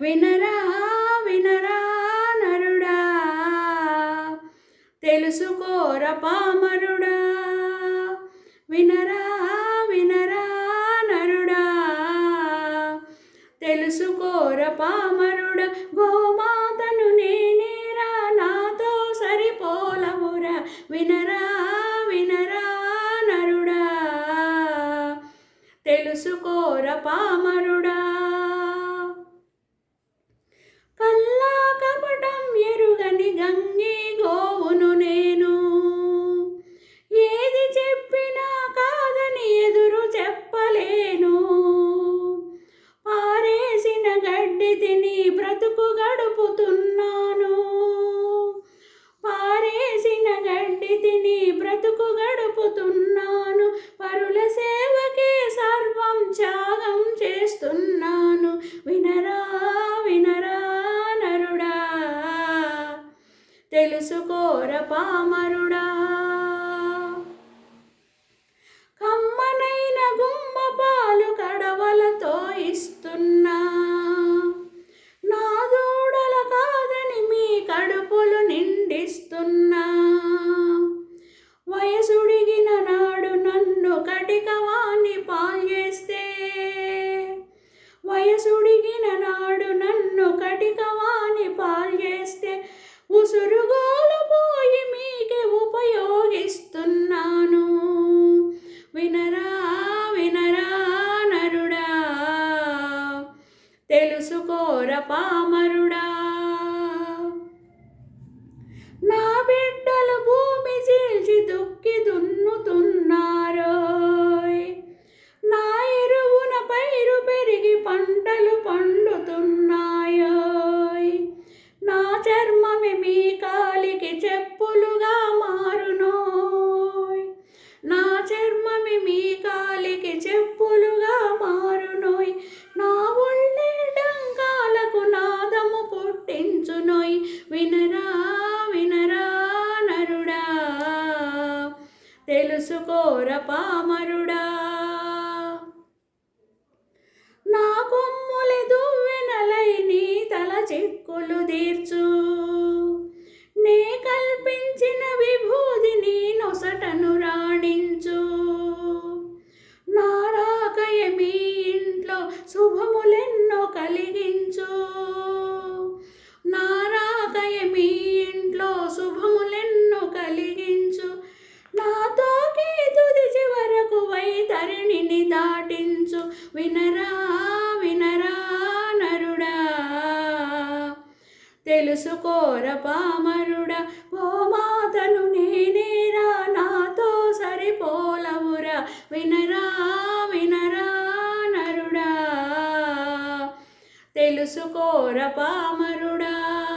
వినరా వినరా నరుడా. తెలుసుకోర పామరుడా. వినరా వినరా నరుడా. తెలుసుకోర పామరుడ. గోమాతను నేనేరా నాతో సరిపోలవురా. వినరా వినరా నరుడా. తెలుసుకోర పామరుడా. బ్రతుకు గడుపుతున్నాను. పారేసిన గడ్డి తిని బ్రతుకు గడుపుతున్నాను. పరుల సేవకే సర్వం త్యాగం చేస్తున్నాను. వినరా వినరా నరుడా. తెలుసుకోర పామరుడా తెలుసుకోర తెలుసుకోర పామరుడా. నా కొమ్ములి దువ్వెనలై నీ తల చిక్కులు తీర్చు. నే కల్పించిన విభూదిని నొసటను రాణించు. నారాకయ మీ ఇంట్లో శుభములెన్నో కలిగించు. వినరా వినరా నరుడా. తెలుసుకోర పామరుడా మాతను నేనేరా నాతో సరిపోలవురా. వినరా వినరా నరుడా. తెలుసుకోర పామరుడా.